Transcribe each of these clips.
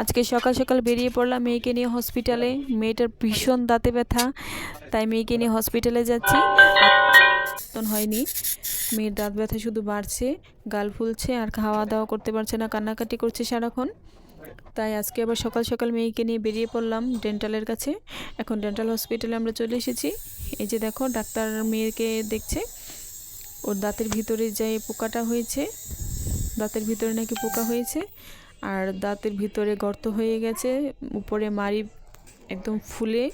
আজকে সকাল সকাল বেরিয়ে পড়লাম মেয়েকে নিয়ে হসপিটালে মেয়েটার ভীষণ দাঁতে ব্যথা, তাই মেয়েকে নিয়ে হসপিটালে যাচ্ছি। হয়নি। মেয়ের দাঁত ব্যথা শুধু বাড়ছে, গাল ফুলছে, আর খাওয়া দাওয়া করতে পারছে না, কান্নাকাটি করছে সারাক্ষণ। তাই আজকে আবার সকাল সকাল মেয়েকে নিয়ে বেরিয়ে পড়লাম ডেন্টালের কাছে। এখন ডেন্টাল হসপিটালে আমরা চলে এসেছি। এই যে দেখো, ডাক্তার মেয়েকে দেখছে। ওর দাঁতের ভিতরে যে পোকাটা হয়েছে, দাঁতের ভিতরে নাকি পোকা হয়েছে আর দাঁতের ভিতরে গর্ত হয়ে গেছে, উপরে মাড়ি একদম ফুলে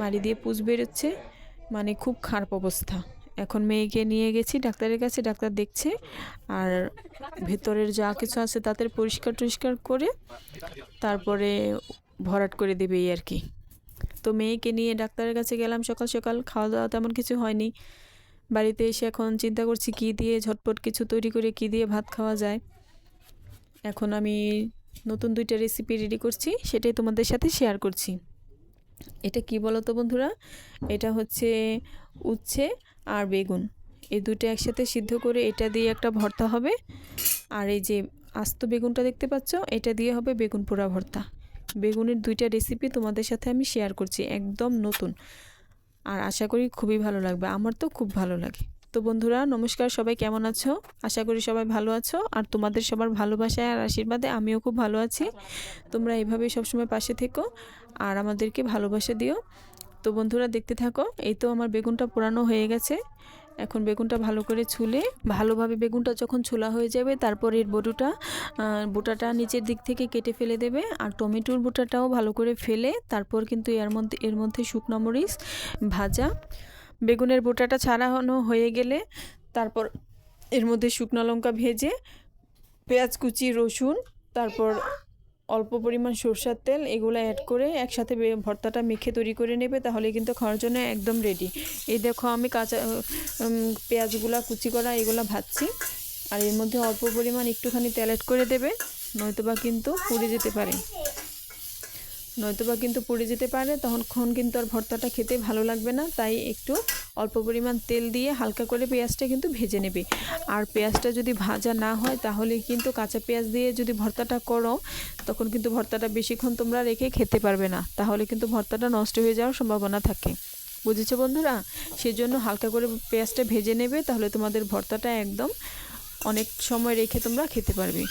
মাড়ি দিয়ে পুষ বেরোচ্ছে মানে খুব খারাপ অবস্থা। এখন মেয়েকে নিয়ে গেছি ডাক্তারের কাছে, ডাক্তার দেখছে, আর ভেতরের যা কিছু আছে তাদের পরিষ্কার টরিষ্কার করে তারপরে ভরাট করে দেবে এই আর কি। তো মেয়েকে নিয়ে ডাক্তারের কাছে গেলাম সকাল সকাল খাওয়া দাওয়া তেমন কিছু হয়নি। বাড়িতে এসে এখন চিন্তা করছি কী দিয়ে ঝটপট কিছু তৈরি করে কী দিয়ে ভাত খাওয়া যায়। এখন আমি নতুন দুইটা রেসিপি রেডি করছি, সেটাই তোমাদের সাথে শেয়ার করছি। এটা কি বলো তো বন্ধুরা? এটা হচ্ছে উচ্ছে আর বেগুন। এই দুটো একসাথে সিদ্ধ করে এটা দিয়ে একটা ভর্তা হবে। আর এই যে আস্ত বেগুনটা দেখতে পাচ্ছ, এটা দিয়ে হবে বেগুন পোড়া ভর্তা। বেগুনের দুইটা রেসিপি তোমাদের সাথে আমি শেয়ার করছি, একদম নতুন। আর আশা করি খুবই ভালো লাগবে, আমার তো খুব ভালো লাগে। তো বন্ধুরা, নমস্কার, সবাই কেমন আছো? আশা করি সবাই ভালো আছো। আর তোমাদের সবার ভালোবাসায় আর আশীর্বাদে আমিও খুব ভালো আছি। তোমরা এইভাবেই সবসময় পাশে থেকো আর আমাদেরকে ভালোবাসা দিও। তো বন্ধুরা, দেখতে থাকো, এই তো আমার বেগুনটা পোড়ানো হয়ে গেছে। এখন বেগুনটা ভালো করে ছুলে, ভালোভাবে বেগুনটা যখন ছোলা হয়ে যাবে, তারপর এর বড়ুটা বোটাটা নিচের দিক থেকে কেটে ফেলে দেবে। আর টমেটোর বোটাটাও ভালো করে ফেলে, তারপর কিন্তু এর মধ্যে এর মধ্যে শুকনো মরিচ ভাজা বেগুনের বোটাটা ছাড়ানো হয়ে গেলে তারপর এর মধ্যে শুকনো লঙ্কা ভেজে পেঁয়াজ, কুচি, রসুন, তারপর অল্প পরিমাণ সরষার তেল এগুলো অ্যাড করে একসাথে ভর্তাটা মেখে তৈরি করে নেবে, তাহলে কিন্তু খাওয়ার জন্য একদম রেডি এই দেখো আমি কাঁচা পেঁয়াজগুলা, কুচি করা এগুলো ভাজছি, আর এর মধ্যে অল্প পরিমাণ একটুখানি তেল অ্যাড করে দেবে, নয়তোবা কিন্তু পুড়ে যেতে পারে। নয়তোবা কিন্তু পুড়ে যেতে পারে, তখন কিন্তু আর ভর্তাটা খেতে ভালো লাগবে না, তাই একটু অল্প পরিমাণ তেল দিয়ে হালকা করে পেঁয়াজটা কিন্তু ভেজে নেবে। আর পেঁয়াজটা যদি ভাজা না হয়, তাহলে কিন্তু কাঁচা পেঁয়াজ দিয়ে যদি ভর্তাটা করো, তখন কিন্তু ভর্তাটা বেশিক্ষণ তোমরা রেখে খেতে পারবে না, তাহলে কিন্তু ভর্তাটা নষ্ট হয়ে যাওয়ার সম্ভাবনা থাকে। বুঝেছ বন্ধুরা? সেজন্য হালকা করে পেঁয়াজটা ভেজে নেবে, তাহলে তোমাদের ভর্তাটা একদম অনেক সময় রেখে তোমরা খেতে পারবে।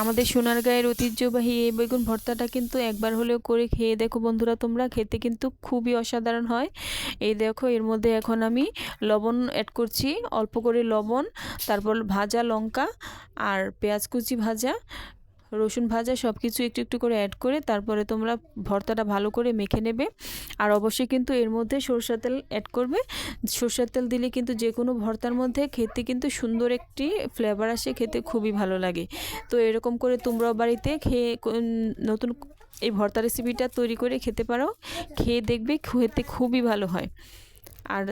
আমাদের সোনার গায়ের ঐতিহ্যবাহী এই বেগুন ভর্তাটা কিন্তু একবার হলেও করে খেয়ে দেখো বন্ধুরা তোমরা, খেতে কিন্তু খুবই অসাধারণ হয়। এই দেখো, এর মধ্যে এখন আমি লবণ অ্যাড করছি, অল্প করে লবণ, তারপর ভাজা লঙ্কা আর পেঁয়াজ কুচি ভাজা। রসুন ভাজা সব কিছু একটু একটু করে অ্যাড করে তারপরে তোমরা ভর্তাটা ভালো করে মেখে নেবে। আর অবশ্যই কিন্তু এর মধ্যে সরষের তেল অ্যাড করবে। সরষের তেল দিলে কিন্তু যে কোনো ভর্তার মধ্যে খেতে কিন্তু সুন্দর একটি ফ্লেভার আসে, খেতে খুবই ভালো লাগে। তো এরকম করে তোমরাও বাড়িতে খেয়ে নতুন এই ভর্তা রেসিপিটা তৈরি করে খেতে পারো। খেয়ে দেখবে, খেতে খুবই ভালো হয়। আর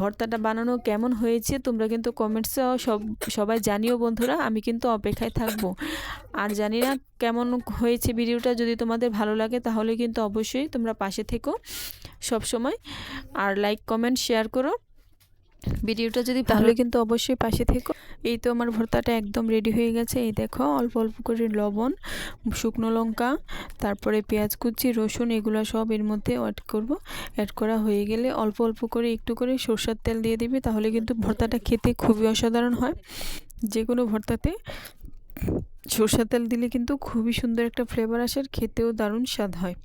ভর্তাটা বানানো কেমন হয়েছে তোমরা কিন্তু কমেন্টসে সব সবাই জানিও বন্ধুরা আমি কিন্তু অপেক্ষায় থাকব। আর জানি না কেমন হয়েছে ভিডিওটা যদি তোমাদের ভালো লাগে তাহলে কিন্তু অবশ্যই তোমরা পাশে থেকো সব সময় আর লাইক কমেন্ট শেয়ার করো। ভিডিওটা যদি তাহলে কিন্তু অবশ্যই পাশে থেকো। এই তো আমার ভর্তাটা একদম রেডি হয়ে গেছে। এই দেখো, অল্প অল্প করে লবণ, শুকনো লঙ্কা, তারপরে পেঁয়াজ কুচি, রসুন, এগুলো সব এর মধ্যে অ্যাড করব। অ্যাড করা হয়ে গেলে অল্প অল্প করে একটু করে সরষের তেল দিয়ে দিবে, তাহলে কিন্তু ভর্তাটা খেতে খুবই অসাধারণ হয়। যে কোনো ভর্তাতে সরষের তেল দিলে কিন্তু খুবই সুন্দর একটা ফ্লেভার আসে আর খেতেও দারুণ স্বাদ হয়।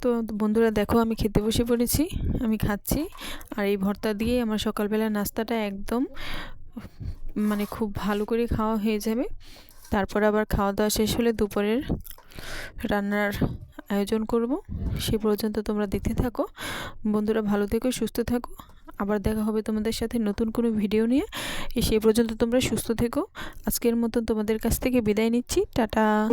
তো বন্ধুরা দেখো, আমি খেতে বসে পড়েছি, আমি খাচ্ছি। আর এই ভর্তা দিয়ে আমার সকালবেলা নাস্তাটা একদম মানে খুব ভালো করে খাওয়া হয়ে যাবে। তারপর আবার খাওয়া দাওয়া শেষ হলে দুপুরের রান্নার আয়োজন করব। সে পর্যন্ত তোমরা দেখতে থাকো। বন্ধুরা ভালো থেকো, সুস্থ থাকো। আবার দেখা হবে তোমাদের সাথে নতুন কোনো ভিডিও নিয়ে। সে পর্যন্ত তোমরা সুস্থ থেকো। আজকের মতন তোমাদের কাছ থেকে বিদায় নিচ্ছি। টাটা।